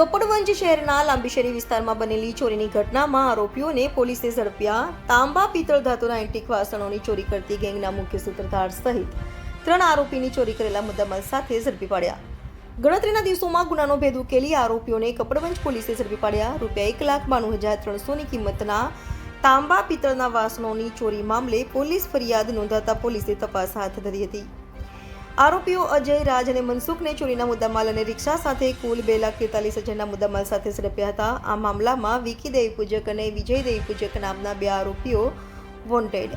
કપડવંજ શહેરના લાંબીશેરી વિસ્તારમાં બનેલી ચોરીની ઘટનામાં આરોપીઓને પોલીસે ઝડપ્યા તાંબા પિત્તળ ધાતુના એન્ટિક વાસણોની ચોરી કરતી ગેંગના મુખ્ય સૂત્રધાર સહિત ત્રણ આરોપીની ચોરી કરેલા મુદ્દામાલ સાથે ઝડપી પાડ્યા. ગણતરીના દિવસોમાં ગુનાનો ભેદ ઉકેલી આરોપીઓને કપડવંજ પોલીસે ઝડપી પાડ્યા. રૂપિયા એક લાખ બાણું હજાર ત્રણસોની કિંમતના તાંબા પિત્તળના વાસણોની ચોરી મામલે પોલીસ ફરિયાદ નોંધાતા પોલીસે તપાસ હાથ ધરી હતી. આરોપીઓ અજય રાજ અને મનસુખને ચોરીના મુદ્દામાલ અને રિક્ષા સાથે કુલ બે લાખ તેતાલીસ હજારના મુદ્દામાલ સાથે ઝડપ્યા હતા. આ મામલામાં વિકી દેવી પૂજક અને વિજય દેવી પૂજક નામના બે આરોપીઓ વોન્ટેડ.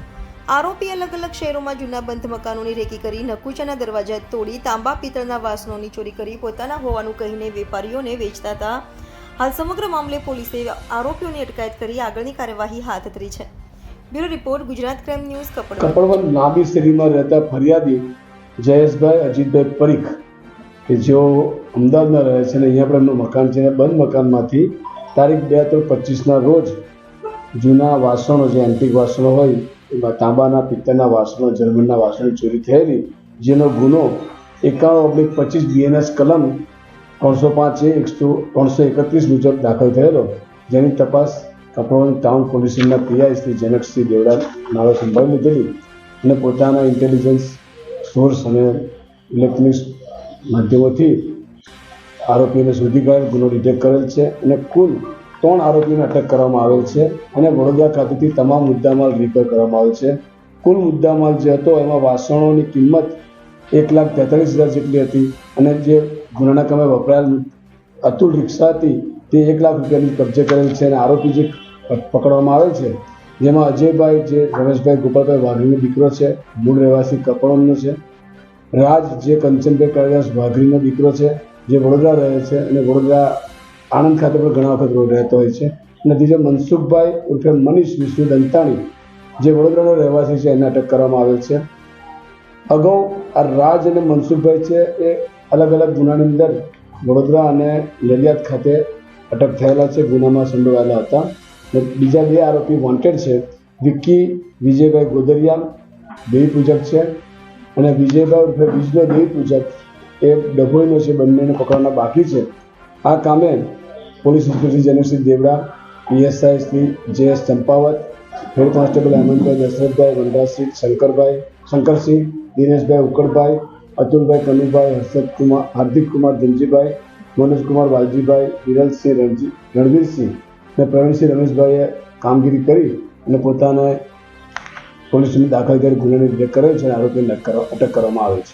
આરોપી અલગ અલગ શહેરોમાં જૂના બંધ મકાનોની રેકી કરી નકુચાના દરવાજા તોડી તાંબા પિત્તળના વાસણોની ચોરી કરી પોતાના હોવાનું કહીને વેપારીઓને વેચતા હતા. હાલ સમગ્ર મામલે પોલીસે આરોપીઓની અટકાયત કરી આગળની કાર્યવાહી હાથ ધરી છે. Bureau report Gujarat crime news કપડ Kapadvanj લાંબી શેરીમાં રહેતા ફરિયાદી જયેશભાઈ અજીતભાઈ પરીખ, કે જેઓ અમદાવાદમાં રહે છે અને અહીંયા પણ એમનું મકાન છે બંધ મકાનમાંથી તારીખ બે ત્રણ પચીસના રોજ જૂના વાસણો, જે એન્ટિક વાસણો હોય, એમાં તાંબાના, પિત્તળના વાસણો, જર્મનના વાસણો ચોરી થયેલી, જેનો ગુનો એકાણું ઓબ્લિક પચીસ બીએનએસ કલમ ત્રણસો પાંચ એકસો ત્રણસો એકત્રીસ મુજબ દાખલ થયેલો, જેની તપાસ કપડવન ટાઉન પોલીસના પીઆઈ શ્રી જનકસિંહ દેવડા નાળો સંભાળી લીધેલી અને પોતાના ઇન્ટેલિજન્સ સોર્સ અને ઇલેક્ટ્રોનિક્સ માધ્યમોથી આરોપીઓને શોધી કાઢેલ ગુનો ડિટેક્ટ કરેલ છે અને કુલ ત્રણ આરોપીઓને અટક કરવામાં આવેલ છે અને વડોદરા ખાતેથી તમામ મુદ્દામાલ રિકવર કરવામાં આવેલ છે. કુલ મુદ્દામાલ જે હતો, એમાં વાસણોની કિંમત એક લાખ તેતાલીસ હજાર જેટલી હતી અને જે ગુનાના કામે વપરાયેલ અતુલ રિક્ષા હતી તે એક લાખ રૂપિયાની કબજે કરેલ છે અને આરોપી જે પકડવામાં આવેલ છે જેમાં અજયભાઈ, જે રમેશભાઈ ગોપાલભાઈ વાઘરીનો દીકરો છે, મૂળ રહેવાસી કપડવનનો છે. રાજ, જે કંચનભાઈ કાળિદાસ વાઘરીનો દીકરો છે, જે વડોદરા રહે છે અને વડોદરા આણંદ ખાતે પણ ઘણા વખત રહેતો હોય છે. અને બીજો મનસુખભાઈ ઉર્ફે મનીષ વિષ્ણુ દંતાણી, જે વડોદરાનો રહેવાસી છે, એને અટક કરવામાં આવેલ છે. અગાઉ આ રાજ અને મનસુખભાઈ છે, એ અલગ અલગ ગુનાની અંદર વડોદરા અને નડિયાદ ખાતે અટક થયેલા છે, ગુનામાં સંડોવાયેલા હતા. બીજા બે આરોપી વોન્ટેડ છે. વિક્કી વિજયભાઈ ગોદરિયા દેવી પૂજક છે. અને વિજયભાઈ ઉર્ફે વિજનો દેવી પૂજક એ ડભોઈનો છે, બંનેને પકડવાના બાકી છે. આ કામે police inspector general Devda, PSI Shri J S Champavat, head constable Hemantbhai Dasharathbhai, Vanrajsinh Shankarbhai, Shankarsinh, Dineshbhai Ukalbhai, Atulbhai Kanubhai Harshad Kumar Hardik Kumar Dhanjibhai, Manojkumar Valjibhai, Viralsinh Ranji, Ranvirsinh અને પ્રવીણસિંહ રમેશભાઈએ કામગીરી કરી અને પોતાને પોલીસની દાખલ કરી ગુનાની ડિટેક્ટ કર્યો છે અને આરોપીને અટક કરવામાં આવે છે.